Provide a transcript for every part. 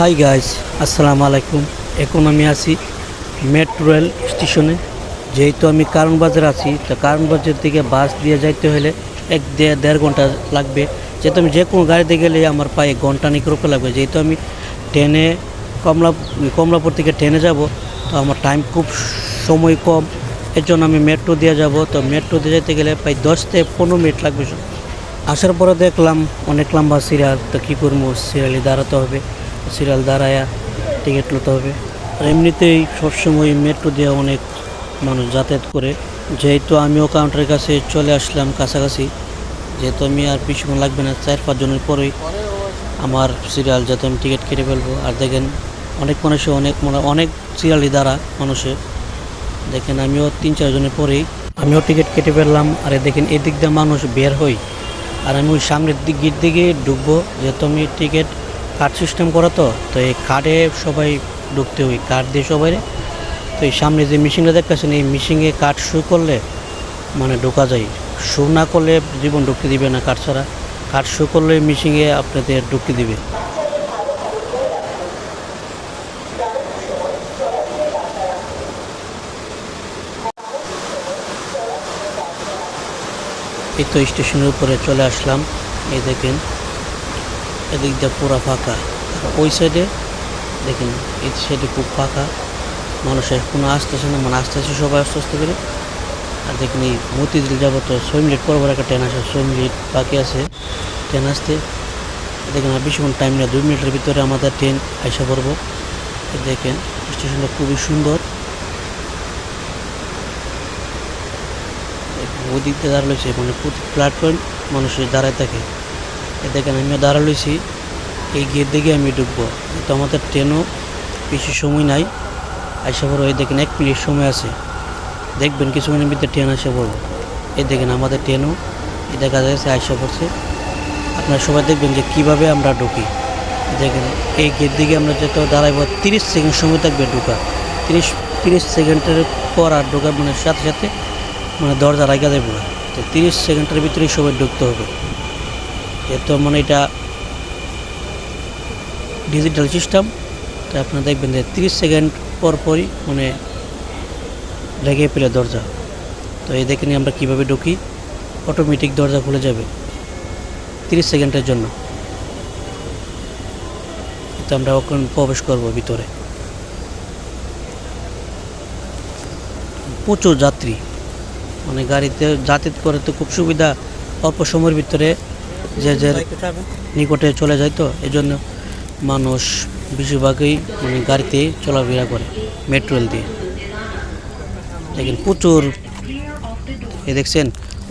Hi guys আসসালামু আলাইকুম। এখন আমি আছি মেট্রো রেল স্টেশনে যেহেতু আমি কারণবাজার আছি, তো কারণবাজার থেকে বাস দিয়ে যাইতে হলে এক দেড় ঘণ্টা লাগবে। যেহেতু আমি যে কোনো গাড়িতে গেলে আমার পায়ে ঘণ্টা নিকের উপরে লাগবে। যেহেতু আমি ট্রেনে কমলা কমলাপুর থেকে ট্রেনে যাব, তো আমার টাইম খুব সময় কম। এর জন্য আমি মেট্রো দিয়ে যাব। তো মেট্রো দিয়ে যেতে গেলে প্রায় দশ থেকে পনেরো মিনিট লাগবে। আসার পরে দেখলাম অনেক লম্বা সিরিয়াল তো কী করব? সিরিয়ালে দাঁড়াতে হবে। সিরিয়াল দাঁড়ায়া টিকিট নিতে হবে। আর এমনিতেই সবসময় মেট্রো দিয়ে অনেক মানুষ যাতায়াত করে। যেহেতু আমিও কাউন্টারের কাছে চলে আসলাম কাছাকাছি, যেহেতু আমি আর বেশিক্ষণ লাগবে না, চার পাঁচজনের পরেই আমার সিরিয়াল যাতে আমি টিকিট কেটে ফেলব। আর দেখেন, অনেক মানুষে, অনেক মানে অনেক সিরিয়ালই দ্বারা মানুষের। দেখেন, আমিও তিন চারজনের পরেই আমিও টিকিট কেটে ফেললাম। আর দেখেন, এদিক দিয়ে মানুষ বের হই। আর আমি ওই সামনের দিক দিকে ঢুকবো, যেহেতু আমি টিকিট কার্ড সিস্টেম করা তো তো এই কার্ডে সবাই ঢুকতে হই কার্ড দিয়ে সবাই তো এই সামনে যে মেশিনটা দেখতেছেন, এই মেশিনে কার্ড শু করলে মানে ঢোকা যায়। শু না করলে জীবন ঢুকতে দিবে না কার্ড ছাড়া। কার্ড শু করলে মেশিনে আপনাদের ঢুকতে দিবে। এই তো স্টেশনের উপরে চলে আসলাম। এই দেখেন এদিক দিয়ে পুরো ফাঁকা। ওই সাইডে দেখেন, এই সাইডে খুব ফাঁকা। মানুষের কোনো আসতেছে না মানে আসতেছে সবাই আস্তে আস্তে করে। আর দেখেন এই মতিঝিল যাব তো ছয় মিনিট পর একটা ট্রেন আসে, ছয় মিনিট বাকি আছে ট্রেন আসতে। দেখেন আর বেশিক্ষণ টাইম না দুই মিনিটের ভিতরে আমাদের ট্রেন আইসা পড়ব। দেখেন, স্টেশনটা খুবই সুন্দর। ওই দিক দিয়ে দাঁড়াল মানে প্রতি প্ল্যাটফর্ম মানুষের দাঁড়ায় থাকে। এ দেখেন আমি দাঁড়া লইছি। এই গেট দিকে আমি ঢুকবো। তো আমাদের ট্রেনও বেশি সময় নাই, আইসা পড়ো এই দেখেন এক মিনিট সময় আছে। দেখবেন কিছুক্ষণের ভিতরে ট্রেন আসে পড়ব। এই দেখেন আমাদের ট্রেনও, এই দেখা যাচ্ছে আইসা পড়ছে। আপনারা সবাই দেখবেন যে কীভাবে আমরা ঢুকি। দেখেন, এই গেট দিকে আমরা যেতে দাঁড়াইব, তিরিশ সেকেন্ড সময় থাকবে ঢুকা তিরিশ তিরিশ সেকেন্ডের পর আর ঢোকার মানে সাথে সাথে মানে দরজা রাখা না। তো তিরিশ সেকেন্ডের ভিতরেই সবাই ঢুকতে হবে। যেহেতু মানে এটা ডিজিটাল সিস্টেম তো আপনারা দেখবেন যে তিরিশ সেকেন্ড পর পরই মানে রেগে পেলে দরজা। তো এই দেখে নিয়ে আমরা কীভাবে ঢুকি অটোমেটিক দরজা খুলে যাবে তিরিশ সেকেন্ডের জন্য। তো আমরা ওখানে প্রবেশ করব ভিতরে। প্রচুর যাত্রী। মানে গাড়িতে যাতায়াত করে তো খুব সুবিধা, অল্প সময়ের ভিতরে যে যে নিকটে চলে যায় তো এই জন্য মানুষ বেশিরভাগই মানে গাড়িতে চলাফেরা করে মেট্রো রেল দিয়ে। দেখেন, প্রচুর। এ দেখছেন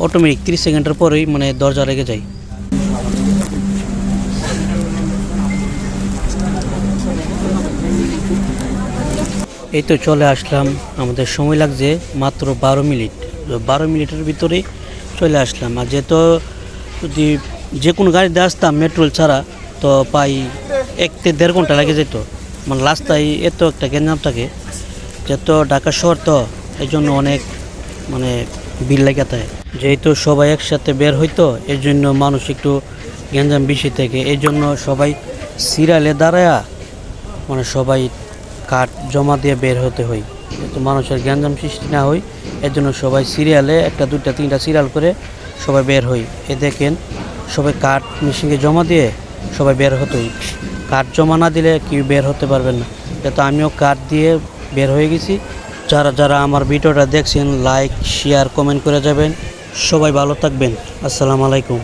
অটোমেটিক তিরিশ সেকেন্ডের পরেই মানে দরজা রেগে যায়। এই তো চলে আসলাম, আমাদের সময় লাগছে মাত্র বারো মিনিট। বারো মিনিটের ভিতরেই চলে আসলাম। আর যেহেতু যদি যে কোনো গাড়িতে আসতাম মেট্রোল ছাড়া, তো প্রায় এক থেকে দেড় ঘণ্টা লাগে যেত। মানে রাস্তায় এত একটা গ্যাঞ্জাম থাকে যেহেতু ঢাকা শহর তো এই জন্য অনেক মানে বিল লেগে থাকে। যেহেতু সবাই একসাথে বের হইতো এর জন্য মানুষ একটু গ্যাঞ্জাম বেশি থাকে। এই জন্য সবাই সিরিয়ালে দাঁড়ায়া মানে সবাই কাঠ জমা দিয়ে বের হতে হয়। যাতে মানুষের গ্যাঞ্জাম সৃষ্টি না হয় এর জন্য সবাই সিরিয়ালে একটা, দুইটা, তিনটা সিরিয়াল করে সবাই বের হই এ দেখেন সবাই কাঠ মেশিনে জমা দিয়ে সবাই বের হতোই। কাঠ জমা না দিলে কেউ বের হতে পারবেন না। যাতে আমিও কাঠ দিয়ে বের হয়ে গেছি। যারা যারা আমার ভিডিওটা দেখছেন লাইক শেয়ার কমেন্ট করে যাবেন। সবাই ভালো থাকবেন। আসসালামু আলাইকুম।